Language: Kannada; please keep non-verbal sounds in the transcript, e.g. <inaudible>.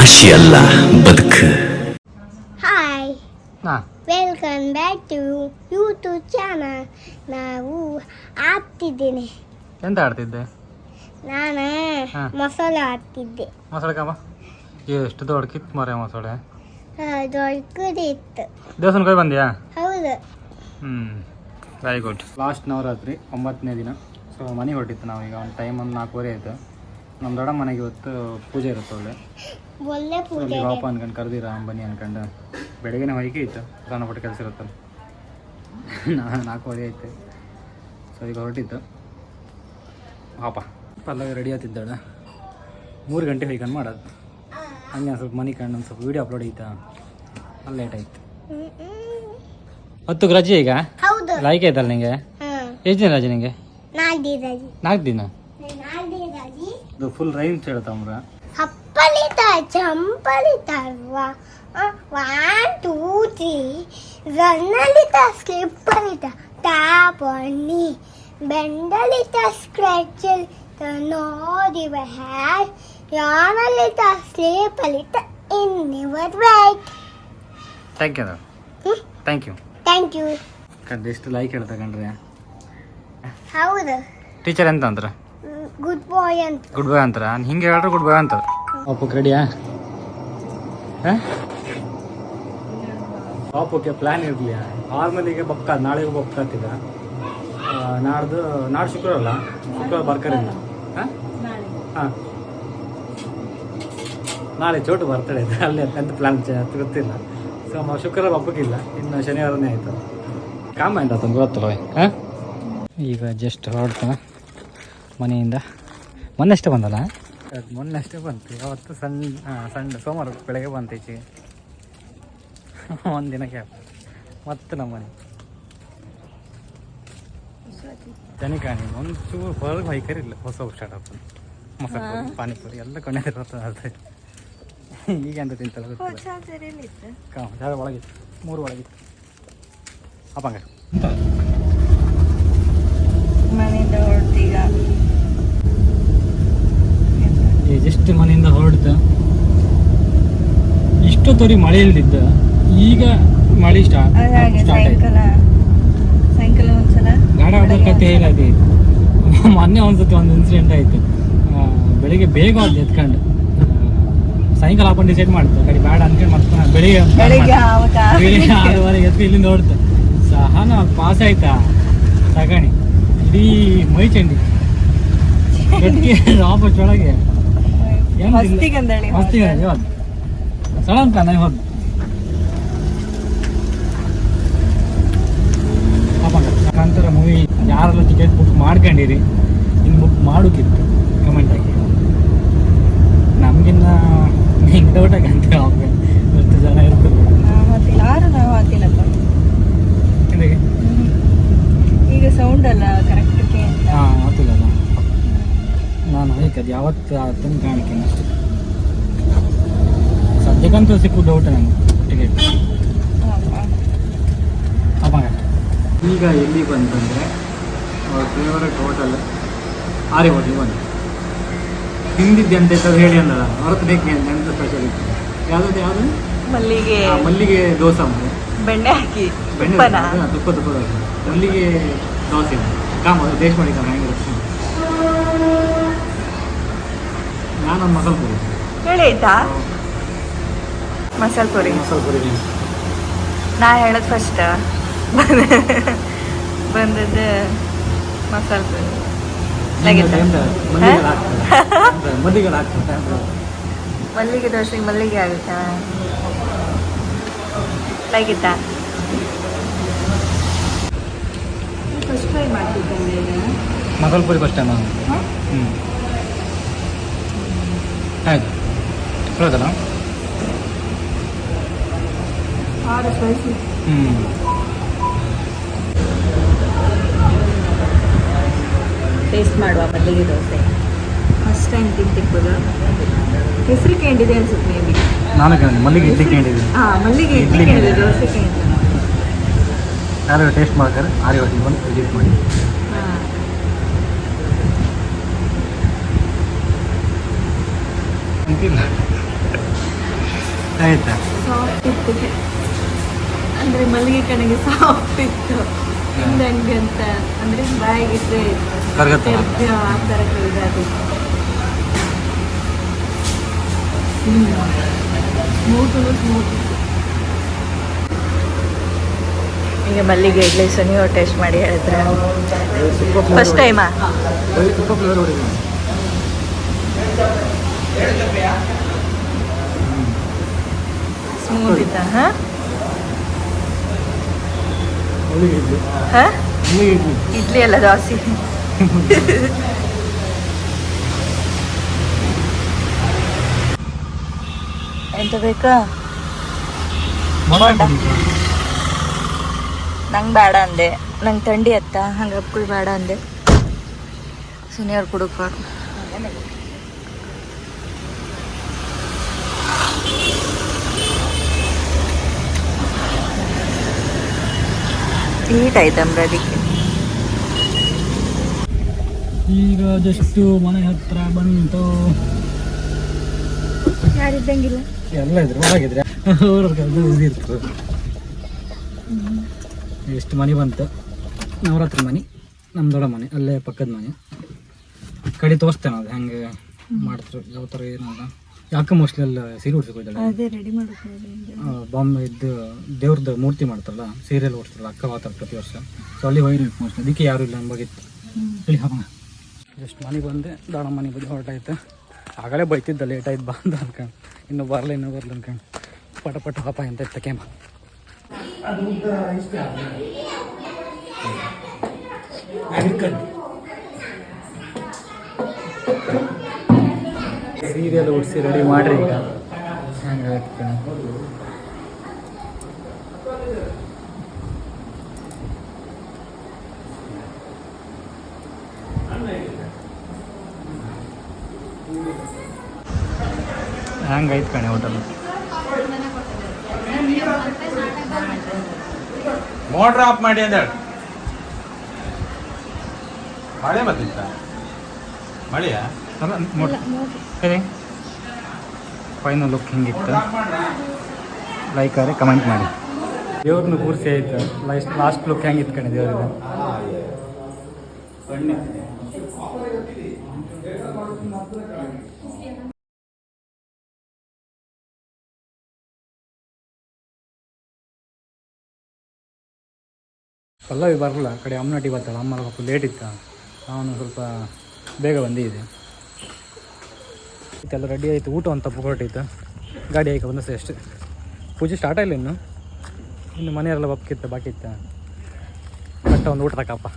ಭಾಷೆಯಲ್ಲ ಬದುಕು. ಹಾಯ್ ಹಾಂ. Welcome back to YouTube channel ನಾವು ಆಡ್ತಿದ್ದೇನೆ. ಎಂತ ಆಡ್ತಿದ್ದೆ? ನಾನು ಮೊಸಳೆ ಮಸಾಲೆ ಆಡ್ತಿದ್ದೆ. ಮೊಸಳೆ ಕಾಮ ಎಷ್ಟು ದೊಡ್ಡ ಕಿತ್ತು ಮರೆ ಮೊಸಳೆ ದೊಡ್ಡದಿತ್ತು ದೇವಸ್ಥಾನ ಹೋಗಿ ಬಂದ್ಯಾ? ಹೌದು. ಹ್ಞೂ ವೆರಿ ಗುಡ್ ಲಾಸ್ಟ್ ನವರಾತ್ರಿ ಒಂಬತ್ತನೇ ದಿನ. ಸೊ ಮನೆಗೆ ಹೊರಟಿತ್ತು ನಾವೀಗ ಒಂದು ಟೈಮ್ ಒಂದು ನಾಲ್ಕೂವರೆ ಆಯಿತು. ನಮ್ಮ ದೊಡ್ಡ ಮನೆಗೆ ಇವತ್ತು ಪೂಜೆ ಇರುತ್ತೆ ಒಳ್ಳೆ. ಒಳ್ಳೆ ಪೂಜೆ ಅನ್ಕೊಂಡು ಕರೆದಿರ ಬನ್ನಿ ಅನ್ಕೊಂಡು. ಬೆಳಗ್ಗೆನೇ ಹೊಯ್ಕೆ ಇತ್ತು ಸಣ್ಣ ಪುಟ್ಟ ಕೆಲಸ ಇರುತ್ತಲ್ಲ. ನಾ ನಾಲ್ಕುವರೆ ಆಯ್ತು ಸೊ ಈಗ ಹೊರಟಿತ್ತು ಪಾಪ ಪಲ್ಲವಿ ರೆಡಿ ಆಗ್ತಿದ್ದಾಳೆ. ಮೂರು ಗಂಟೆ ಹೊಯ್ಕೊಂಡು ಮಾಡೋದು. ಹಂಗೆ ಸ್ವಲ್ಪ ಮನೆ ಕಂಡು ಒಂದು ಸ್ವಲ್ಪ ವೀಡಿಯೋ ಅಪ್ಲೋಡ್ ಐತಾ ಅಲ್ಲಿ ಲೇಟ್ ಆಯ್ತು. ಹ್ಮ್, ಹ್ಮ್. ಹತ್ತು ರಜೆ ಈಗ? ಹೌದು. ಲೈಕ್ ಆಯ್ತಲ್ಲ ನಿಂಗೆ? ಎಷ್ಟು ದಿನ ರಜೆ ನಿಂಗೆ? ನಾಲ್ಕು ದಿನ ನಾಲ್ಕು ದಿನ? ನಾಲ್ಕು ರಜಿ. ಇದು ಫುಲ್ ರೈಮ್ಸ್ ಹೇಳ್ತಾಮ್ರ ಚಂಪಲಿತ ಒನ್ ಟೂ ತ್ರೀ ರನ್ನಲಿತ ಸ್ಲಿಪ್ಪಲಿತ ಟಾಪಣ್ಣಿ ಬೆಂಡಲಿತ ಸ್ಕ್ರ್ಯಾಚಲ್ ನೋಡಿವ ಹ್ಯಾಡ್ ಯಾನಲಿತ ಸ್ಲೀಪಲಿತ in your right thank you thank you thank you ಎಷ್ಟು ಲೈಕ್ ಹೇಳ್ತಾ ಕಂಡ್ರೆ ಹೌದು. ಟೀಚರ್ ಎಂತ ಅಂತಾರೆ ಗುಡ್ ಬಾಯ್ ಅಂತ. ಗುಡ್ ಬಾಯ್ ಅಂತಾರ. ಹಿಂಗೆ ಹೇಳ್ರೆ ಗುಡ್ ಬಾಯ್ ಅಂತ ಪಾಪಕ್ಕೆ ರೆಡಿಯಾ ಪಾಪಕ್ಕೆ ಪ್ಲ್ಯಾನ್ ಇರಲಿ. ಆರ್ಮಲಿಗೆ ಬಕ್ಕ ನಾಳೆಗೆ ಬಕ್ಕತ್ತಿದ ನಾಡ್ದು ನಾಡು ಶುಕ್ರ ಅಲ್ಲ? ಶುಕ್ರವಾರ ಬರ್ಕರಿಂದ ಹಾಂ ಹಾಂ. ನಾಳೆ. ಚೋಟು ಬರ್ತಡೆ ಇದೆ. ಅಲ್ಲಿ ಎಂತ ಪ್ಲ್ಯಾನ್ ಗೊತ್ತಿಲ್ಲ. ಸೊ ಮ ಶುಕ್ರವಾರ ಹಬ್ಬಕ್ಕಿಲ್ಲ ಇನ್ನು ಶನಿವಾರನೇ ಆಯಿತು. ಕಾಮ ಎಂತ ತಂದು ಗೊತ್ತಲ್ಲ ಹಾಂ? ಈಗ ಜಸ್ಟ್ ಹೊರಡ್ತಾನೆ ಮನೆಯಿಂದ. ಮೊನ್ನೆ ಅಷ್ಟೇ ಬಂದಲ್ಲ? ಅದು ಮೊನ್ನೆ ಅಷ್ಟೇ ಬಂತು. ಅವತ್ತು ಸಣ್ಣ ಸಣ್ಣ ಸೋಮವಾರ ಬೆಳಗ್ಗೆ ಬಂತು ಈಚೆಗೆ. ಒಂದು ದಿನ ಕ್ಯಾಪ್ ಮತ್ತೆ ನಮ್ಮ ಮನೆ ತನಿಖಾಣಿ ಒಂಚೂರು ಹೊರಗೆ ಬೈಕರಿಲ್ಲ ಹೊಸ ಸ್ಟಾರ್ಟ್ ಆಗ್ತದೆ ಮಸಾಲೆ ಪುರಿ ಪಾನಿಪುರಿ ಎಲ್ಲ ಕಣ್ಣೆ ಅದು ಈಗ ಎಂತ ಗೊತ್ತಿಲ್ಲ. ಕಾ ಜಾಗ ಒಳಗಿತ್ತು ಮೂರು ಒಳಗಿತ್ತು ಅಪ್ಪಂಗ ಮನೆಯಿಂದ ಹೊರಟೀಗ ಜಸ್ಟ್ ಮನೆಯಿಂದ ಹೊರಡ್ತ. ಇಷ್ಟೊತ್ತವರಿ ಮಳೆ ಇಲ್ದಿದ್ದ ಈಗ ಮಳೆ ಸ್ಟಾರ್ಟ್ ಸಾಯಂಕಾಲ ಸಾಯಂಕಾಲ ಒಂದ್ಸಲ ಗಾಡಿ ಆಡೋ ಕತೆ ಹೇಳದೆ ಮೊನ್ನೆ ಒಂದ್ಸತಿ ಒಂದು ಇನ್ಸಿಡೆಂಟ್ ಆಯ್ತು. ಬೆಳಿಗ್ಗೆ ಬೇಗ ಹೋದ್ ಎತ್ಕೊಂಡು ಸಾಯಂಕಾಲ ಹಾಕೊಂಡು ಡಿಸೈಡ್ ಮಾಡ್ತು. ಕಡೆ ಬೇಡ ಅನ್ಕೊಂಡು ಮತ್ತೆ ಬೆಳಿಗ್ಗೆ ಬೆಳಿಗ್ಗೆ ಆರೂವರೆಗೆ ಎತ್ಕೊಂಡು ಇಲ್ಲಿಂದ ಹೊಡ್ತು ಸಹನ ಪಾಸ್ ಆಯ್ತಾ? ತಗಣಿ. ಇಡೀ ಮೈ ಚಂಡಿ. ಗಟ್ಟಿಗೆ <laughs> ರಾಬರ್ಟ್ ಒಳಗೆ ಮಸ್ತಿಗಂದಳಿ ಮಸ್ತಿಗೆ ಇವತ್ತು ಸಡನ್ ಪ್ಲಾನ್ ಹೋದ್. ಕಾಂತಾರ ಮೂವಿ ಯಾರೆಲ್ಲ ಟಿಕೆಟ್ ಬುಕ್ ಮಾಡ್ಕೊಂಡಿರಿ ಇನ್ನು ಬುಕ್ ಮಾಡೋಕ್ಕಿತ್ತು ಕಮೆಂಟ್ ಹಾಕಿ. ನಮಗಿನ್ನ ಹಿಂಗೆ ಡೌಟ್ ಆಗಂತ ಎಷ್ಟು ಜನ ಇರ್ತಾರೆ. ಯಾರು ನಾವು ಇದಕ್ಕೆ ಈಗ ಸೌಂಡ್ ಅಲ್ಲ ಕರೆಕ್ಟ್ ಹಾಂ ಆತಿಲ್ಲ ನಾನು ಹೋಯ್ಕದು ಯಾವತ್ತು ಅದನ್ನು ಕಾಣಿಕೆ ಅಷ್ಟೇ. ಸದ್ಯಕ್ಕಂತೂ ಸಿಕ್ಕು ಡೌಟ್ ನನಗೆ ಟಿಕೆಟ್ ಈಗ ಎಲ್ಲಿ ಬಂತಂದರೆ ಅವ್ರ ಫೇವರೆಟ್ ಹೋಟೆಲ್ ಆರಿ ಹೋಟೆಲ್ ಬಂದು. ತಿಂದಿದ್ದೆ ಅಂತ ಹೇಳಿ ಅಂದಲ್ಲ ಹೊರತು ಬೇಕೆ ಅಂತ ಎಂತ ಸ್ಪೆಷಲ್ ಇತ್ತು? ಯಾವ್ದು ಯಾವುದು? ಮಲ್ಲಿಗೆ ಆ, ಮಲ್ಲಿಗೆ ದೋಸೆ ಉಂಟು ಬೆಣ್ಣೆ ಹಾಕಿ ಬೆಣ್ಣೆ ತುಪ್ಪ ತುಪ್ಪ ದೋಸೆ. ಮಲ್ಲಿಗೆ ದೋಸೆ ಕಾಮ ಮಾಡಿ ಕಾಮ ಹೆಂಗಿರುತ್ತೆ? ನಾನೊಂದು ಮಸಾಲೆ ಪುರಿ. ಹೇಳಿ ಆಯ್ತಾ? ಮಸಾಲೆ ಪುರಿ. ಮಸಾಲೆ ಪುರಿ ನಾ ಹೇಳೋದು ಫಸ್ಟ್ ಬಂದದ್ದು ಮಸಾಲೆ ಪುರಿ? ಮಲ್ಲಿಗೆ ದೋಸೆ ಮಲ್ಲಿಗೆ ಆಗುತ್ತಾ? ಹೇಗಿತ್ತಾ? ಫಸ್ಟ್ ಟ್ರೈ ಮಾಡ್ತಿದ್ದೆ ಮಸಾಲೆ ಪುರಿ ಫಸ್ಟ್ ಟೈಮ್ ಹ್ಞೂ ಆಯ್ತು. ಹೌದಲ್ಲ ಹ್ಞೂ ಟೇಸ್ಟ್ ಮಾಡುವ ಮಲ್ಲಿಗೆ ದೋಸೆ. First time ತಿಂತಿರ್ಬೋದು? ಹೆಸರು ಕೇಳಿದೆ ಅನ್ಸುತ್ತೆ ಮೇ ಬಿ ನಾನು ಕೇಳಿದೆ ಮಲ್ಲಿಗೆ ಇಡ್ಲಿ ಕೇಳಿದೆ. ಹಾಂ ಮಲ್ಲಿಗೆ ಇಡ್ಲಿ ಕೇಳಿದೆ. ದೋಸೆ ಕೇಳಿದೆ. ಯಾರು ಟೇಸ್ಟ್ ಮಾಡ್ತಾರೆ ಆರಿ ಹೋಟೆಲ್ ಬಂದು ವಿಸಿಟ್ ಮಾಡಿ. ಅಂತಿಲ್ಲ ಆಯ್ತಾ? ಸಾಫ್ಟ್ ಇತ್ತು. ಅಂದರೆ ಮಲ್ಲಿಗೆ ಕಣಗೆ ಸಾಫ್ಟ್ ಇತ್ತು. ಹಿಂಗೆ ಅಂತ. ಅಂದರೆ ಬಾಯಿಗೆ? ತೆರ್ದ ಆ ಥರ ಕರಗಾದು. ಸ್ಮೂತ್ ಸ್ಮೂತ್ ಈಗ ಮಲ್ಲಿಗೆ ಇಡ್ಲಿ ಸೊ ಟೆಸ್ಟ್ ಮಾಡಿ ಹೇಳಿದ್ರೆ. ಫಸ್ಟ್ ಟೈಮಾ ಸ್ಮೂತ್ ಇತ್ತಾ ಹಾಂ? ಇಡ್ಲಿ. ಅಲ್ಲ ದೋಸೆ. ಎಂತ ಬೇಕಾ? ನಂಗೆ ಬೇಡ ಅಂದೆ. ನಂಗೆ ಥಂಡಿ ಅತ್ತ? ಹಂಗೆ ಅಪ್ಗಳು ಬೇಡ ಅಂದೆ. ಸುನಿಯವ್ರು ಕುಡುಕ್ಬಾರ್ದು. ಹೀಟ್ ಆಯ್ತು ಅದಕ್ಕೆ ಈಗ ಜಸ್ಟ್ ಮನೆ ಹತ್ರ ಬಂತು. ಯಾರಿದ್ದಂಗಿಲ್ಲ? ಎಲ್ಲ ಇದ್ರು ಒಳಗಿದ್ರೆ. ಇರ್ತದೆ ಎಷ್ಟು ಮನೆ ಬಂತು? ನವರಾತ್ರಿ ಮನೆ ನಮ್ಮ ದೊಡ್ಡ ಮನೆ ಅಲ್ಲೇ ಪಕ್ಕದ ಮನೆ. ಕಡೆ ತೋರಿಸ್ತೇನೆ ಅದು ಹೆಂಗೆ ಮಾಡ್ತಾರೆ ಯಾವ ಥರ ಏನಲ್ಲ ಯಾಕೆ ಮೋಸ್ಟ್ಲಿ ಅಲ್ಲಿ ಸೀರೆ ಉಡ್ಸಕ್ಕೆ ಅದೇ ರೆಡಿ ಬಾಂಬೆ ಇದ್ದು ದೇವ್ರದ್ದು ಮೂರ್ತಿ ಮಾಡ್ತಾರಲ್ಲ ಸೀರಿಯಲ್ ಓಡಿಸ್ತಾರಲ್ಲ ಅಕ್ಕ ಮಾತಾಡ ಪ್ರತಿ ವರ್ಷ. ಸೊ ಅಲ್ಲಿ ಹೋಗಿರ್ಬೇಕು ಮೋಸ್ಟ್ಲಿ ಅದಕ್ಕೆ ಯಾರು ಇಲ್ಲ ನಮ್ಮ ಹೇಳಿ ಹಬ್ಬ ಜಸ್ಟ್ ಮನೆಗೆ ಬಂದೆ. ದಾಣ ಮನೆಗೆ ಬಂದು ಹೊರಟಾಯ್ತು ಆಗಲೇ ಬೈತಿದ್ದ ಲೇಟ್ ಆಯ್ತು ಬಂದ ಅನ್ಕೊಂಡು. ಇನ್ನೂ ಬರಲ್ಲ ಇನ್ನೂ ಬರಲ್ಲ ಅನ್ಕೊಂಡು. ಪಟ ಪಟ ಹಾಪ ಅಂತ ಇತ್ತು ಕೇಮ ಸೀರಿಯಲ್ ಉಡ್ಸಿ ರೆಡಿ ಮಾಡ್ರಿ. ಈಗ ಹಂಗೆ ಹಂಗೈತೆ ಕಣೆ ಹೋಟೆಲ್ ಮೋಟ್ರ್ ಆಫ್ ಮಾಡಿ ಅಂದ ಮಳೆ ಬರ್ತಿತ್ತ ಮಳೆಯ? ಫೈನಲ್ ಲುಕ್ ಹಿಂಗಿತ್ತು? ಲೈಕ್ ಆದರೆ ಕಮೆಂಟ್ ಮಾಡಿ. ದೇವ್ರನ್ನ ಕೂರಿಸಿ ಆಯಿತು. ಲೈಸ್ಟ್ ಲಾಸ್ಟ್ ಲುಕ್ ಹೆಂಗಿತ್ತು ಕಣೆ ದೇವ್ರಿಗೆ? ಪಲ್ಲವಿ ಬರಲ್ಲ. ಕಡೆ ಅಮ್ಮನಟಿ ಬರ್ತಾಳೆ. ಅಮ್ಮ ಸ್ವಲ್ಪ ಲೇಟ್ ಇತ್ತ. ಅವನು ಸ್ವಲ್ಪ ಬೇಗ ಬಂದಿದೆ. ಇದೆಲ್ಲ ರೆಡಿ ಆಯಿತು. ಊಟ ಒಂದು ತಪ್ಪು ಹೊರಟಿತ್ತು. ಗಾಡಿ ಆಯ್ಕೆ ಬಂದಷ್ಟೇ ಅಷ್ಟೇ. ಪೂಜೆ ಸ್ಟಾರ್ಟ್ ಆಗಿಲ್ಲ ಇನ್ನು. ಇನ್ನು ಮನೆಯವರೆಲ್ಲ ಬಪ್ಕಿತ್ತು ಬಾಕಿ ಇತ್ತ ಕಟ್ಟ ಒಂದು ಊಟ ತಕಪ್ಪ